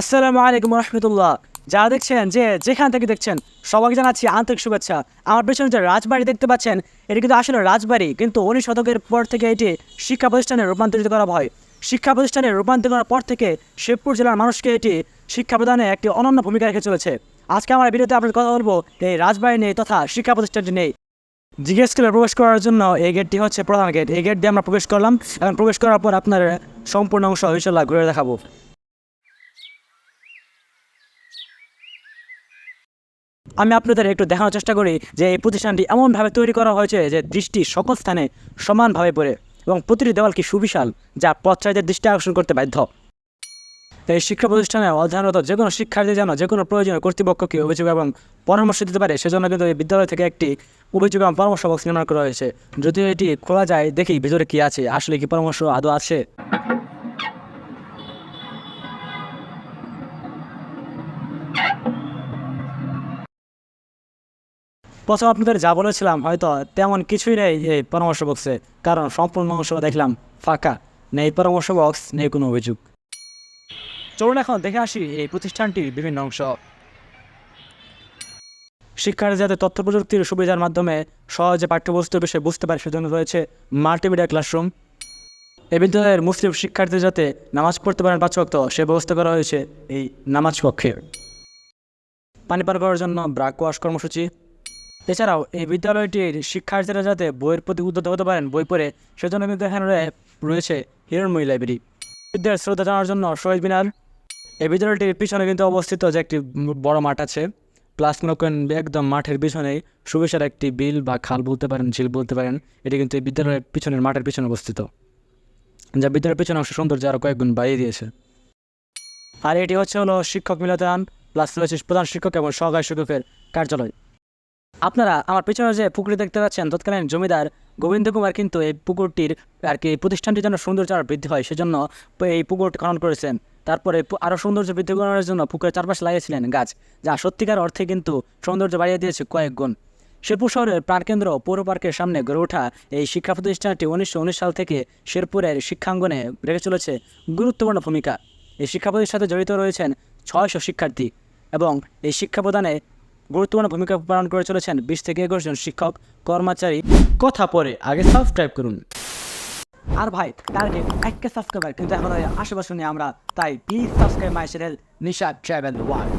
আসসালামু আলাইকুম রহমতুল্লাহ। যারা দেখছেন, যে যেখান থেকে দেখছেন, সবাইকে জানাচ্ছি আন্তরিক শুভেচ্ছা। আমার পেছনে যে রাজবাড়ি দেখতে পাচ্ছেন, এটি কিন্তু আসলে রাজবাড়ি, কিন্তু উনিশ শতকের পর থেকে এটি শিক্ষা প্রতিষ্ঠানে রূপান্তরিত করা হয়। শিক্ষা প্রতিষ্ঠানে রূপান্তরিত করার পর থেকে শেরপুর জেলার মানুষকে এটি শিক্ষা প্রদানে একটি অনন্য ভূমিকা রেখে চলেছে। আজকে আমার ভিডিওতে আপনার কথা বলব, এই রাজবাড়ি নেই তথা শিক্ষা প্রতিষ্ঠানটি নেই। জিজ্ঞেস স্কুলে প্রবেশ করার জন্য এই গেটটি হচ্ছে প্রধান গেট। এই গেট দিয়ে আমরা প্রবেশ করলাম এবং প্রবেশ করার পর আপনার সম্পূর্ণ অংশ ইনশাল্লাহ ঘুরে দেখাবো। আমি আপনাদের একটু দেখানোর চেষ্টা করি যে এই প্রতিষ্ঠানটি এমনভাবে তৈরি করা হয়েছে যে দৃষ্টি সকল স্থানে সমানভাবে পড়ে এবং প্রতিটি দেওয়াল কি সুবিশাল যা পথচারীদের দৃষ্টি আকর্ষণ করতে বাধ্য। এই শিক্ষা প্রতিষ্ঠানে অধ্যয়নরত যে কোনো শিক্ষার্থী যেন যে কোনো প্রয়োজনীয় কর্তৃপক্ষকে অভিযোগ এবং পরামর্শ দিতে পারে, সেজন্য কিন্তু এই বিদ্যালয় থেকে একটি অভিযোগ এবং পরামর্শ বক্স নির্মাণ করা হয়েছে। যদিও এটি খোলা যায় দেখি ভিতরে কি আছে, আসলে কি পরামর্শ আদৌ আছে? প্রথম আপনাদের যা বলেছিলাম, হয়তো তেমন কিছুই নেই এই পরামর্শ বক্সে কারণ সম্পূর্ণ অংশ দেখলাম ফাঁকা, নেই পরামর্শ বক্স নেই কোনো অভিযোগ। চলুন এখন দেখে আসি এই প্রতিষ্ঠানটির বিভিন্ন অংশ। শিক্ষার্থী যাতে তথ্য প্রযুক্তির সুবিধার মাধ্যমে সহজে পাঠ্যবস্তুর বিষয়ে বুঝতে পারে, সেজন্য রয়েছে মাল্টিমিডিয়া ক্লাসরুম এই বিদ্যালয়ের মুসলিম শিক্ষার্থী যাতে নামাজ পড়তে পারেন পাঁচ ওয়াক্ত, সে ব্যবস্থা করা হয়েছে এই নামাজ কক্ষে। পানি পার করার জন্য ব্রাক ওয়াশ কর্মসূচি। এছাড়াও এই বিদ্যালয়টির শিক্ষার্থীরা যাতে বইয়ের প্রতি উদ্যত হতে পারেন, বই পড়ে, সেজন্য কিন্তু এখানে রয়ে- রয়েছে হিরণময়ী লাইব্রেরি। বিদ্যালয়ের শ্রদ্ধা জানার জন্য শহীদ মিনার। এই বিদ্যালয়টির পিছনে কিন্তু অবস্থিত যে একটি বড় মাঠ আছে, প্লাস মনে একদম মাঠের পিছনেই সুবিশাল একটি বিল বা খাল বলতে পারেন, ঝিল বলতে পারেন, এটি কিন্তু এই বিদ্যালয়ের পিছনের মাঠের পিছনে অবস্থিত। যা বিদ্যালয়ের পিছনে অংশ সৌন্দর্য আরও কয়েকগুণ বাড়িয়ে দিয়েছে। আর এটি হচ্ছে হলো শিক্ষক মিলতান প্লাস রয়েছে প্রধান শিক্ষক এবং সহকারী শিক্ষকের কার্যালয়। আপনারা আমার পেছনে যে পুকুরটি দেখতে পাচ্ছেন, তৎকালীন জমিদার গোবিন্দ কুমার কিন্তু এই পুকুরটির আর কি প্রতিষ্ঠানটির জন্য সৌন্দর্য আরও বৃদ্ধি হয়, সেজন্য এই পুকুরটি খনন করেছেন। তারপরে আরও সৌন্দর্য বৃদ্ধি করার জন্য পুকুরের চারপাশে লাগিয়েছিলেন গাছ, যা সত্যিকার অর্থে কিন্তু সৌন্দর্য বাড়িয়ে দিয়েছে কয়েক গুণ। শেরপুর শহরের প্রাণকেন্দ্র পৌর পার্কের সামনে গড়ে ওঠা এই শিক্ষা প্রতিষ্ঠানটি উনিশশো উনিশ সাল থেকে শেরপুরের শিক্ষাঙ্গনে রেখে চলেছে গুরুত্বপূর্ণ ভূমিকা। এই শিক্ষা প্রতিষ্ঠানের সাথে জড়িত রয়েছেন ছয়শো শিক্ষার্থী এবং এই শিক্ষা প্রদানে গুরুত্বপূর্ণ ভূমিকা পালন করে চলেছেন বিশ থেকে একুশ জন শিক্ষক, কর্মচারী। কথা পরে আগে সাবস্ক্রাইব করুন। আর ভাই টার্গেট একটা সাবস্ক্রাইবার কিন্তু এখন আশেপাশে নিয়ে আমরা, তাই please subscribe my channel Nisha travel world